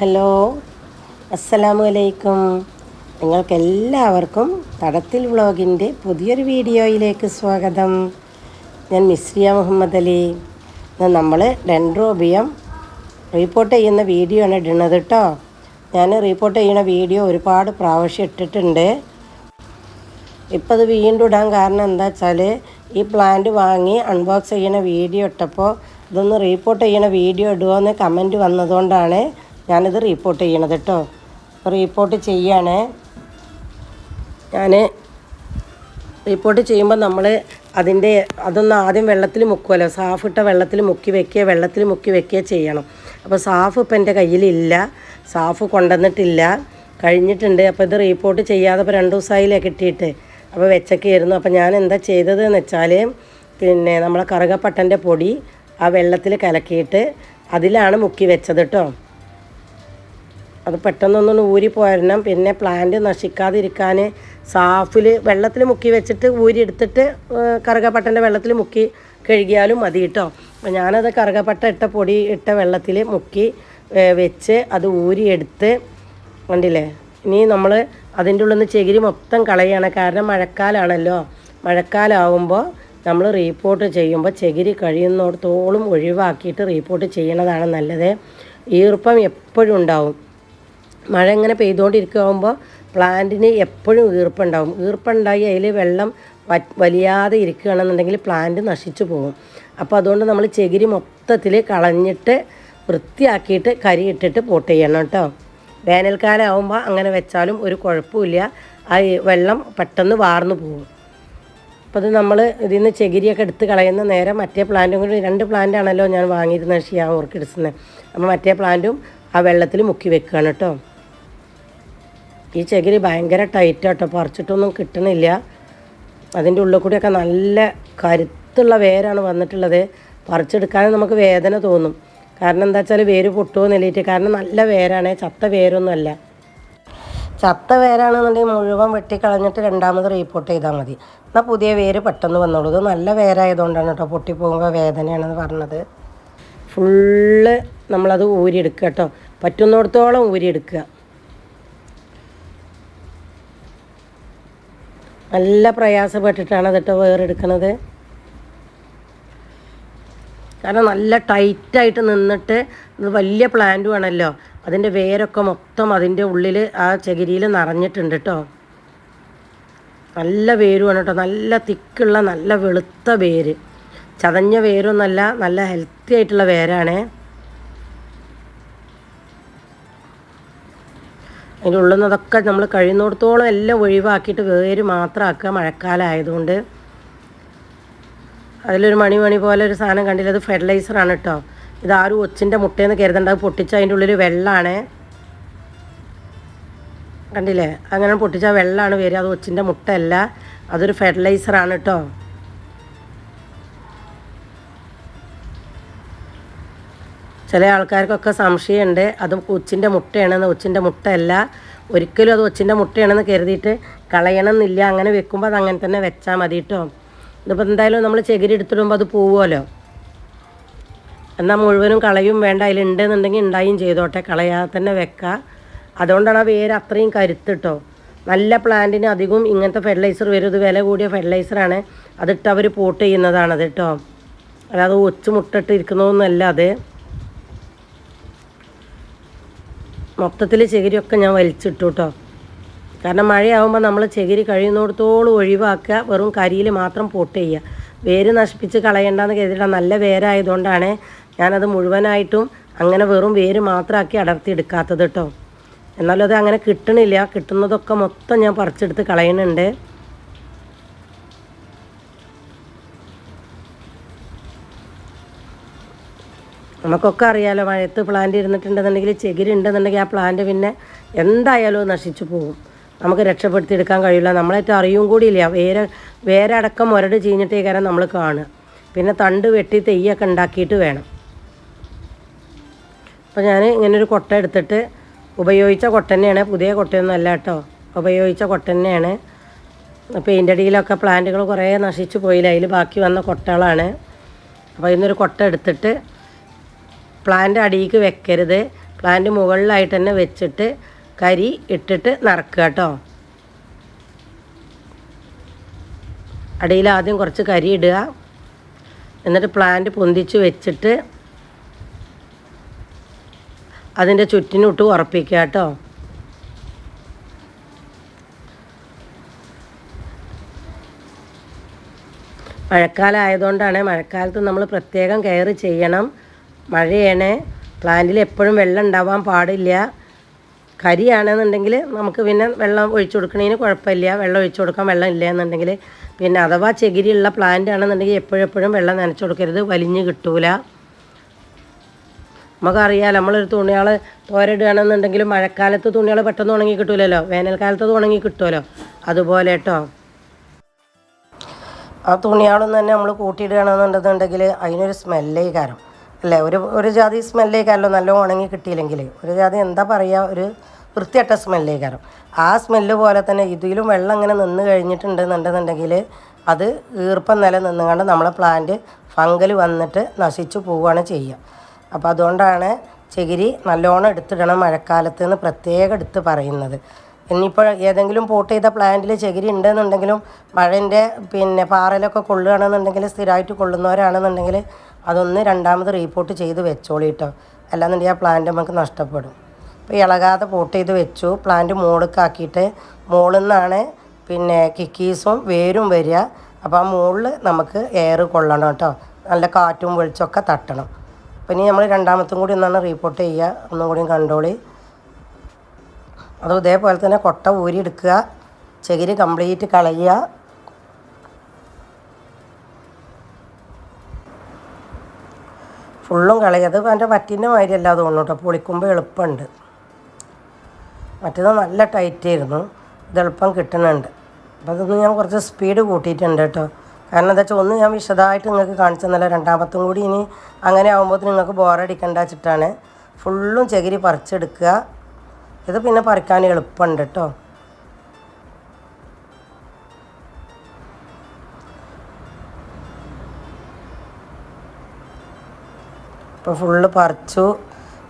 Hello. അസ്സലാമു അലൈക്കും നിങ്ങൾക്കെല്ലാവർക്കും തടത്തിൽ വ്ളോഗിന്റെ പുതിയൊരു വീഡിയോയിലേക്ക് സ്വാഗതം. ഞാൻ മിസ്രിയ മുഹമ്മദ് അലി. നമ്മൾ ഡെൻഡ്രോബിയം റീപ്പോർട്ട് ചെയ്യുന്ന വീഡിയോ ആണ് ഇടുന്നത് കേട്ടോ ഞാൻ റീപ്പോർട്ട് ചെയ്യുന്ന വീഡിയോ ഒരുപാട് പ്രാവശ്യം ഇട്ടിട്ടുണ്ട്. ഇപ്പോൾ അത് വീണ്ടും ഇടാൻ കാരണം എന്താ വെച്ചാൽ ഈ പ്ലാന്റ് വാങ്ങി അൺബോക്സ് ചെയ്യുന്ന വീഡിയോ ഇട്ടപ്പോൾ ഇതൊന്ന് റീപ്പോർട്ട് ചെയ്യണ വീഡിയോ ഇടുമോ എന്ന് കമന്റ് വന്നതുകൊണ്ടാണ് ഞാനിത് റീപ്പോർട്ട് ചെയ്യണത് കേട്ടോ റീപ്പോർട്ട് ചെയ്യാണ്. ഞാൻ റിപ്പോർട്ട് ചെയ്യുമ്പോൾ നമ്മൾ അതിന്റെ അതൊന്ന് ആദ്യം വെള്ളത്തിൽ മുക്കുമല്ലോ സാഫ് ഇട്ട വെള്ളത്തിൽ മുക്കി വെക്കുക വെള്ളത്തിൽ മുക്കി വെക്കുക ചെയ്യണം. അപ്പോൾ സാഫ് ഇപ്പം എന്റെ കയ്യിലില്ല. സാഫ് കൊണ്ടുവന്നിട്ടില്ല. കഴിഞ്ഞിട്ടുണ്ട്. അപ്പോൾ ഇത് റീപ്പോർട്ട് ചെയ്യാതെ ഇപ്പോൾ രണ്ട് ദിവസമായില്ലേ കിട്ടിയിട്ട്. അപ്പോൾ വെച്ചൊക്കെയായിരുന്നു അപ്പോൾ ഞാൻ എന്താ ചെയ്തതെന്ന് വെച്ചാൽ പിന്നെ നമ്മളെ കറുകപ്പട്ടന്റെ പൊടി ആ വെള്ളത്തിൽ കലക്കിയിട്ട് അതിലാണ് മുക്കി വെച്ചത് കേട്ടോ അത് പെട്ടെന്നൊന്നും ഊരി പോരണം. പിന്നെ പ്ലാന്റ് നശിക്കാതിരിക്കാൻ സാഫിൽ വെള്ളത്തിൽ മുക്കി വെച്ചിട്ട് ഊരി എടുത്തിട്ട് കറുകപ്പട്ടന്റെ വെള്ളത്തിൽ മുക്കി കഴുകിയാലും മതി കേട്ടോ അപ്പോൾ ഞാനത് കറുകപ്പട്ട ഇട്ട പൊടി ഇട്ട വെള്ളത്തിൽ മുക്കി വെച്ച് അത് ഊരിയെടുത്ത് കണ്ടില്ലേ? ഇനി നമ്മൾ അതിന്റെ ഉള്ളിൽ നിന്ന് ചകിരി മൊത്തം കളയാണ്. കാരണം മഴക്കാലമാണല്ലോ മഴക്കാലമാകുമ്പോൾ നമ്മൾ റീപ്പോർട്ട് ചെയ്യുമ്പോൾ ചകിരി കഴിയുന്നിടത്തോളം ഒഴിവാക്കിയിട്ട് റീപ്പോർട്ട് ചെയ്യണതാണ് നല്ലത്. ഈർപ്പം എപ്പോഴും ഉണ്ടാവും. മഴ ഇങ്ങനെ പെയ്തുകൊണ്ടിരിക്കുമ്പോൾ പ്ലാന്റിന് എപ്പോഴും ഈർപ്പുണ്ടാവും. ഈർപ്പുണ്ടായി അതിൽ വെള്ളം വലിയാതെ ഇരിക്കുകയാണെന്നുണ്ടെങ്കിൽ പ്ലാന്റ് നശിച്ചു പോകും. അപ്പോൾ അതുകൊണ്ട് നമ്മൾ ചകിരി മൊത്തത്തിൽ കളഞ്ഞിട്ട് വൃത്തിയാക്കിയിട്ട് കരി ഇട്ടിട്ട് പോട്ട് ചെയ്യണം കേട്ടോ. വേനൽക്കാലം ആകുമ്പോൾ അങ്ങനെ വെച്ചാലും ഒരു കുഴപ്പമില്ല ആ വെള്ളം പെട്ടെന്ന് വാർന്നു പോകും. അപ്പോൾ അത് നമ്മൾ ഇതിൽ നിന്ന് ചകിരിയൊക്കെ എടുത്ത് കളയുന്ന നേരം മറ്റേ പ്ലാന്റും കൂടി രണ്ട് പ്ലാന്റ് ആണല്ലോ ഞാൻ വാങ്ങിയിരുന്ന ഷിയാ ഓർക്കിഡ്സിന് അപ്പോൾ മറ്റേ പ്ലാന്റും ആ വെള്ളത്തിൽ മുക്കി വെക്കുകയാണ് കേട്ടോ. ഈ ചകിരി ഭയങ്കര ടൈറ്റ് കേട്ടോ പറിച്ചിട്ടൊന്നും കിട്ടണില്ല. അതിന്റെ ഉള്ളിൽ കൂടിയൊക്കെ നല്ല കരുത്തുള്ള വേരാണ് വന്നിട്ടുള്ളത്. പറിച്ചെടുക്കാൻ നമുക്ക് വേദന തോന്നും. കാരണം എന്താ വെച്ചാൽ വേര് പൊട്ടുമോ നിലയിട്ട് കാരണം നല്ല വേരാണ്. ചത്ത വേരൊന്നുമല്ല ചത്ത വേരാണെന്നുണ്ടെങ്കിൽ മുഴുവൻ വെട്ടിക്കളഞ്ഞിട്ട് രണ്ടാമത് റീപ്പോർട്ട് ചെയ്താൽ മതി. എന്നാൽ പുതിയ വേര് പെട്ടെന്ന് വന്നോളൂ. ഇത് നല്ല വേരായതുകൊണ്ടാണ് കേട്ടോ. പൊട്ടിപ്പോകുമ്പോൾ വേദനയാണെന്ന് പറഞ്ഞത്. ഫുള്ള് നമ്മളത് ഊരിയെടുക്കുക കേട്ടോ. പറ്റുന്നിടത്തോളം ഊരിയെടുക്കുക. നല്ല പ്രയാസപ്പെട്ടിട്ടാണ് അതിട്ട് വേറെടുക്കണത്. കാരണം നല്ല ടൈറ്റായിട്ട് നിന്നിട്ട് വലിയ പ്ലാന്റും ആണല്ലോ അതിന്റെ വേരൊക്കെ മൊത്തം അതിന്റെ ഉള്ളിൽ ആ ചകിരിയിൽ നിറഞ്ഞിട്ടുണ്ട് കേട്ടോ നല്ല വേരുമാണ് കേട്ടോ നല്ല തിക്കുള്ള നല്ല വെളുത്ത വേര്. ചതഞ്ഞ വേരൊന്നല്ല നല്ല ഹെൽത്തി ആയിട്ടുള്ള വേരാണ്. നിന്നതൊക്കെ നമ്മൾ കഴിയുന്നിടത്തോളം എല്ലാം ഒഴിവാക്കിയിട്ട് വേര് മാത്രം ആക്കുക മഴക്കാലം ആയതുകൊണ്ട്. അതിലൊരു മണി മണി പോലെ ഒരു സാധനം കണ്ടില്ല? അത് ഫെർട്ടിലൈസറാണ് കേട്ടോ ഇത് ആരും ഒച്ചിന്റെ മുട്ടയെന്ന് കരുതണ്ട. അത് പൊട്ടിച്ച അതിന്റെ ഉള്ളിൽ വെള്ളമാണ് കണ്ടില്ലേ? അങ്ങനെ പൊട്ടിച്ചാൽ വെള്ളമാണ് വരിക. അത് ഒച്ചിന്റെ മുട്ടയല്ല. അതൊരു ഫെർട്ടിലൈസറാണ് കേട്ടോ ചില ആൾക്കാർക്കൊക്കെ സംശയമുണ്ട്. അത് ഒച്ചിന്റെ മുട്ടയാണെന്ന് ഒച്ചിന്റെ മുട്ടയല്ല. ഒരിക്കലും അത് ഒച്ചിന്റെ മുട്ടയാണെന്ന് കരുതിയിട്ട് കളയണമെന്നില്ല. അങ്ങനെ വെക്കുമ്പോൾ അത് അങ്ങനെ തന്നെ വെച്ചാൽ മതി കേട്ടോ ഇതിപ്പോൾ എന്തായാലും നമ്മൾ ചകിരി എടുത്തിടുമ്പോൾ അത് പോവുമല്ലോ. എന്നാൽ മുഴുവനും കളയും വേണ്ട. അതിലുണ്ടെന്നുണ്ടെങ്കിൽ ഉണ്ടായും ചെയ്തോട്ടെ. കളയാതെ തന്നെ വെക്കുക അതുകൊണ്ടാണ് ആ വേര് അത്രയും കരുത്തിട്ടോ നല്ല പ്ലാന്റിന് അധികവും ഇങ്ങനത്തെ ഫെർട്ടിലൈസർ വരും. ഇത് വില കൂടിയ ഫെർട്ടിലൈസറാണ് അതിട്ട് അവർ പോട്ട് ചെയ്യുന്നതാണത് കേട്ടോ അല്ലാതെ ഒച്ചു മുട്ടിട്ട് ഇരിക്കുന്നതൊന്നുമല്ല അത്. മൊത്തത്തിൽ ചകിരിയൊക്കെ ഞാൻ വലിച്ചിട്ടു കേട്ടോ കാരണം മഴയാവുമ്പോൾ നമ്മൾ ചകിരി കഴിയുന്നിടത്തോളം ഒഴിവാക്കുക വെറും കരിയിൽ മാത്രം പൊട്ട് ചെയ്യുക. വേര് നശിപ്പിച്ച് കളയണ്ടെന്ന് കരുതിയിട്ട് നല്ല വേരായതുകൊണ്ടാണ് ഞാനത് മുഴുവനായിട്ടും അങ്ങനെ വെറും വേര് മാത്രമാക്കി അടർത്തി എടുക്കാത്തത് കേട്ടോ എന്നാലും അത് അങ്ങനെ കിട്ടണില്ല. കിട്ടുന്നതൊക്കെ മൊത്തം ഞാൻ പറിച്ചെടുത്ത് കളയുന്നുണ്ട് നമുക്കൊക്കെ അറിയാലോ മഴയത്ത് പ്ലാന്റ് ഇരുന്നിട്ടുണ്ടെന്നുണ്ടെങ്കിൽ ചകിരി ഉണ്ടെന്നുണ്ടെങ്കിൽ ആ പ്ലാന്റ് പിന്നെ എന്തായാലും നശിച്ചു പോകും. നമുക്ക് രക്ഷപ്പെടുത്തിയെടുക്കാൻ കഴിയില്ല. നമ്മളായിട്ട് അറിയും കൂടിയില്ല. വേറെ അടക്കം മുരട് ചീഞ്ഞിട്ടേ കാരണം നമ്മൾ കാണുക. പിന്നെ തണ്ട് വെട്ടി തെയ്യൊക്കെ ഉണ്ടാക്കിയിട്ട് വേണം. അപ്പോൾ ഞാൻ ഇങ്ങനൊരു കൊട്ട എടുത്തിട്ട് ഉപയോഗിച്ച കൊട്ട തന്നെയാണ്. പുതിയ കൊട്ടയൊന്നും അല്ല കേട്ടോ. ഉപയോഗിച്ച കൊട്ട തന്നെയാണ്. പെയിന്റ് അടിയിലൊക്കെ പ്ലാന്റുകൾ കുറേ നശിച്ചു പോയില്ല. അതിൽ ബാക്കി വന്ന കൊട്ടകളാണ്. അപ്പോൾ ഇന്നൊരു കൊട്ട എടുത്തിട്ട് പ്ലാന്റ് അടിയിക്ക് വെക്കരുത്. പ്ലാന്റ് മുകളിലായിട്ട് തന്നെ വെച്ചിട്ട് കരി ഇട്ടിട്ട് നിറക്കുക കേട്ടോ അടിയിൽ ആദ്യം കുറച്ച് കരി ഇടുക. എന്നിട്ട് പ്ലാന്റ് പൊന്തിച്ച് വെച്ചിട്ട് അതിന്റെ ചുറ്റിനിട്ട് ഉറപ്പിക്കുക കേട്ടോ മഴക്കാലം ആയതുകൊണ്ടാണ് മഴക്കാലത്ത് നമ്മൾ പ്രത്യേകം കെയർ ചെയ്യണം. മഴയാണ്. പ്ലാന്റിൽ എപ്പോഴും വെള്ളം ഉണ്ടാവാൻ പാടില്ല. കരിയാണെന്നുണ്ടെങ്കിൽ നമുക്ക് പിന്നെ വെള്ളം ഒഴിച്ചു കൊടുക്കണതിന് കുഴപ്പമില്ല. വെള്ളം ഒഴിച്ചു കൊടുക്കാൻ വെള്ളം ഇല്ല എന്നുണ്ടെങ്കിൽ പിന്നെ അഥവാ ചകിരിയുള്ള പ്ലാന്റ് ആണെന്നുണ്ടെങ്കിൽ എപ്പോഴെപ്പോഴും വെള്ളം നനച്ചു കൊടുക്കരുത്. വലിഞ്ഞ് കിട്ടൂല. നമുക്കറിയാം നമ്മളൊരു തുണികൾ തോരയിടുകയാണെന്നുണ്ടെങ്കിൽ മഴക്കാലത്ത് തുണികൾ പെട്ടെന്ന് ഉണങ്ങി കിട്ടൂലല്ലോ. വേനൽക്കാലത്ത് ഉണങ്ങി കിട്ടുമല്ലോ. അതുപോലെ കേട്ടോ. ആ തുണിയാളൊന്നും തന്നെ നമ്മൾ കൂട്ടിയിടുകയാണെന്നുണ്ടെന്നുണ്ടെങ്കിൽ അതിനൊരു സ്മെല്ലേ കാരണം അല്ലേ? ഒരു ഒരു ജാതി സ്മെല്ലേ കാരല്ലോ നല്ല ഉണങ്ങി കിട്ടിയില്ലെങ്കിൽ ഒരു ജാതി എന്താ പറയുക ഒരു വൃത്തിയട്ട സ്മെല്ലേക്കാരം. ആ സ്മെല്ല് പോലെ തന്നെ ഇതിലും വെള്ളം ഇങ്ങനെ നിന്ന് കഴിഞ്ഞിട്ടുണ്ടെന്നുണ്ടെന്നുണ്ടെങ്കിൽ അത് ഈർപ്പം നില നിന്നുകൊണ്ട് നമ്മളെ പ്ലാന്റ് ഫംഗൽ വന്നിട്ട് നശിച്ചു പോവുകയാണ് ചെയ്യുക. അപ്പോൾ അതുകൊണ്ടാണ് ചകിരി നല്ലോണം എടുത്തിടണം മഴക്കാലത്ത് എന്ന് പ്രത്യേകം എടുത്ത് പറയുന്നത്. ഇനിയിപ്പോൾ ഏതെങ്കിലും പോട്ട് ചെയ്ത പ്ലാന്റിൽ ചകിരി ഉണ്ടെന്നുണ്ടെങ്കിലും മഴന്റെ പിന്നെ പാറലൊക്കെ കൊള്ളുകയാണെന്നുണ്ടെങ്കിൽ സ്ഥിരമായിട്ട് കൊള്ളുന്നവരാണെന്നുണ്ടെങ്കിൽ അതൊന്ന് രണ്ടാമത് റീപോട്ട് ചെയ്ത് വെച്ചോളി കേട്ടോ അല്ലാന്നുണ്ടെങ്കിൽ ആ പ്ലാന്റ് നമുക്ക് നഷ്ടപ്പെടും. അപ്പോൾ ഇളകാതെ പോട്ട് ചെയ്ത് വെച്ചു. പ്ലാന്റ് മുകളിലേക്കാക്കിയിട്ട് മുകളിൽ നിന്നാണ് പിന്നെ കിക്കീസും വേരും വരിക അപ്പോൾ ആ മുകളിൽ നമുക്ക് എയർ കൊള്ളണം കേട്ടോ നല്ല കാറ്റും വെളിച്ചമൊക്കെ തട്ടണം. അപ്പോൾ ഇനി നമ്മൾ രണ്ടാമത്തും കൂടി ഒന്നാണ് റീപോട്ട് ചെയ്യുക ഒന്നും കൂടിയും കണ്ടോളി. അതും ഇതേപോലെ തന്നെ കൊട്ട ഊരി എടുക്കുക ചകിരി കംപ്ലീറ്റ് കളയുക. ഫുള്ളും കളയത് എന്റെ പറ്റിന്റെ മാതിരിയല്ല തോന്നുന്നു കേട്ടോ പൊളിക്കുമ്പോൾ എളുപ്പമുണ്ട്. മറ്റേത് നല്ല ടൈറ്റ് ആയിരുന്നു. ഇത് എളുപ്പം കിട്ടുന്നുണ്ട്. അപ്പോൾ അതൊന്ന് ഞാൻ കുറച്ച് സ്പീഡ് കൂട്ടിയിട്ടുണ്ട് കേട്ടോ. കാരണം എന്താ വെച്ചാൽ ഒന്ന് ഞാൻ വിശദമായിട്ട് നിങ്ങൾക്ക് കാണിച്ചു തന്നല്ല. രണ്ടാമത്തും കൂടി ഇനി അങ്ങനെ ആകുമ്പോൾ നിങ്ങൾക്ക് ബോറടിക്കണ്ട വെച്ചിട്ടാണ്. ഫുള്ളും ചകിരി പറിച്ചെടുക്കുക. ഇത് പിന്നെ പറിക്കാൻ എളുപ്പമുണ്ട് കേട്ടോ. ഇപ്പോൾ ഫുള്ള് പറിച്ചു.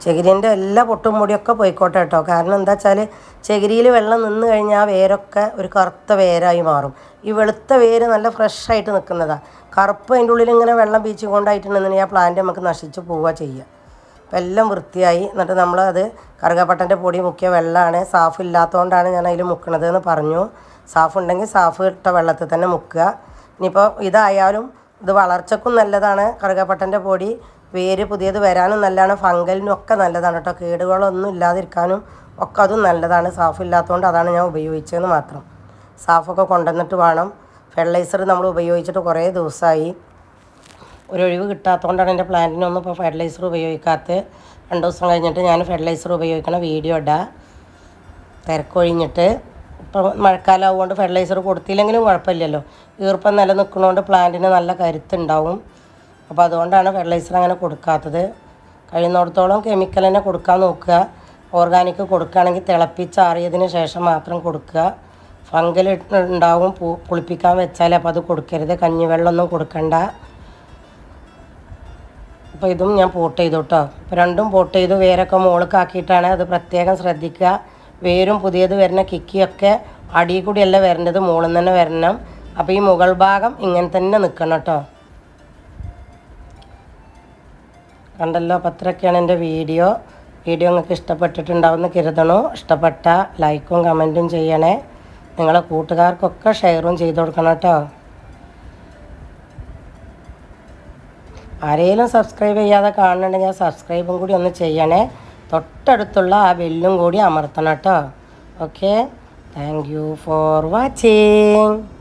ചകിരീന്റെ എല്ലാ പൊട്ടും മുടിയൊക്കെ പോയിക്കോട്ടെ കേട്ടോ. കാരണം എന്താ വെച്ചാൽ ചകിരിയിൽ വെള്ളം നിന്ന് കഴിഞ്ഞാൽ വേരൊക്കെ ഒരു കറുത്ത വേരായി മാറും. ഈ വെളുത്ത വേര് നല്ല ഫ്രഷായിട്ട് നിൽക്കുന്നതാണ് കറുപ്പ് അതിന്റെ ഉള്ളിൽ ഇങ്ങനെ വെള്ളം ബീച്ച് കൊണ്ടായിട്ടുണ്ടെന്നുണ്ടെങ്കിൽ ആ പ്ലാന്റ് നമുക്ക് നശിച്ച് പോവുക ചെയ്യുക അപ്പം എല്ലാം വൃത്തിയായി. എന്നിട്ട് നമ്മളത് കറുകപ്പട്ടന്റെ പൊടി മുക്കിയ വെള്ളമാണ്. സാഫ് ഇല്ലാത്തതുകൊണ്ടാണ് ഞാൻ അതിൽ മുക്കണത് എന്ന് പറഞ്ഞു. സാഫ് ഉണ്ടെങ്കിൽ സാഫ് ഇട്ട വെള്ളത്തിൽ തന്നെ മുക്കുക. ഇനിയിപ്പോൾ ഇതായാലും ഇത് വളർച്ചക്കും നല്ലതാണ് കറുകപ്പട്ടന്റെ പൊടി. വേര് പുതിയത് വരാനും നല്ലതാണ് ഫംഗലിനും ഒക്കെ നല്ലതാണ് കേട്ടോ. കേടുകളൊന്നും ഇല്ലാതിരിക്കാനും ഒക്കെ അതും നല്ലതാണ്. സാഫ് ഇല്ലാത്തതുകൊണ്ട് അതാണ് ഞാൻ ഉപയോഗിച്ചതെന്ന് മാത്രം. സാഫൊക്കെ കൊണ്ടുവന്നിട്ട് വേണം. ഫെർട്ടിലൈസർ നമ്മൾ ഉപയോഗിച്ചിട്ട് കുറേ ദിവസമായി ഒരൊഴിവ് കിട്ടാത്തതുകൊണ്ടാണ് എന്റെ പ്ലാന്റിനൊന്നും ഇപ്പോൾ ഫെർട്ടിലൈസർ ഉപയോഗിക്കാത്തത്. രണ്ട് ദിവസം കഴിഞ്ഞിട്ട് ഞാൻ ഫെർട്ടിലൈസർ ഉപയോഗിക്കണ വീഡിയോ ഇടാം. തിരക്കൊഴിഞ്ഞിട്ട്. ഇപ്പം മഴക്കാലം ആവുകൊണ്ട് ഫെർട്ടിലൈസർ കൊടുത്തില്ലെങ്കിലും കുഴപ്പമില്ലല്ലോ. ഈർപ്പം നിലനിൽക്കുന്നതുകൊണ്ട് പ്ലാന്റിന് നല്ല കരുത്തുണ്ടാവും. അപ്പോൾ അതുകൊണ്ടാണ് ഫെർട്ടിലൈസർ അങ്ങനെ കൊടുക്കാത്തത്. കഴിയുന്നിടത്തോളം കെമിക്കൽ തന്നെ കൊടുക്കാൻ നോക്കുക. ഓർഗാനിക് കൊടുക്കുകയാണെങ്കിൽ തിളപ്പിച്ചാറിയതിന് ശേഷം മാത്രം കൊടുക്കുക. ഫംഗൽ ഉണ്ടാവും പു പുളിപ്പിക്കാൻ വെച്ചാൽ അപ്പോൾ അത് കൊടുക്കരുത്. കഞ്ഞിവെള്ളമൊന്നും കൊടുക്കണ്ട. അപ്പോൾ ഇതും ഞാൻ പോട്ട് ചെയ്തു കേട്ടോ അപ്പോൾ രണ്ടും പോട്ട് ചെയ്തു. വേരൊക്കെ മുകൾക്കാക്കിയിട്ടാണ് അത് പ്രത്യേകം ശ്രദ്ധിക്കുക. വേരും പുതിയത് വരുന്ന കിക്കിയൊക്കെ അടിയിൽ കൂടിയല്ല വരേണ്ടത് മുകളിൽ നിന്ന് തന്നെ വരണം. അപ്പോൾ ഈ മുകൾ ഭാഗം ഇങ്ങനെ തന്നെ നിൽക്കണം കേട്ടോ. കണ്ടല്ലോ അപ്പോൾ അത്രയൊക്കെയാണ് എന്റെ വീഡിയോ. വീഡിയോ നിങ്ങൾക്ക് ഇഷ്ടപ്പെട്ടിട്ടുണ്ടാവുമെന്ന് കരുതണു. ഇഷ്ടപ്പെട്ട ലൈക്കും കമന്റും ചെയ്യണേ. നിങ്ങളെ കൂട്ടുകാർക്കൊക്കെ ഷെയറും ചെയ്ത് കൊടുക്കണം കേട്ടോ. ആരെങ്കിലും സബ്സ്ക്രൈബ് ചെയ്യാതെ കാണുന്നുണ്ടെങ്കിൽ ആ സബ്സ്ക്രൈബും കൂടി ഒന്ന് ചെയ്യണേ. തൊട്ടടുത്തുള്ള ആ ബെല്ലും കൂടി അമർത്തണം കേട്ടോ. Okay? Thank you for watching.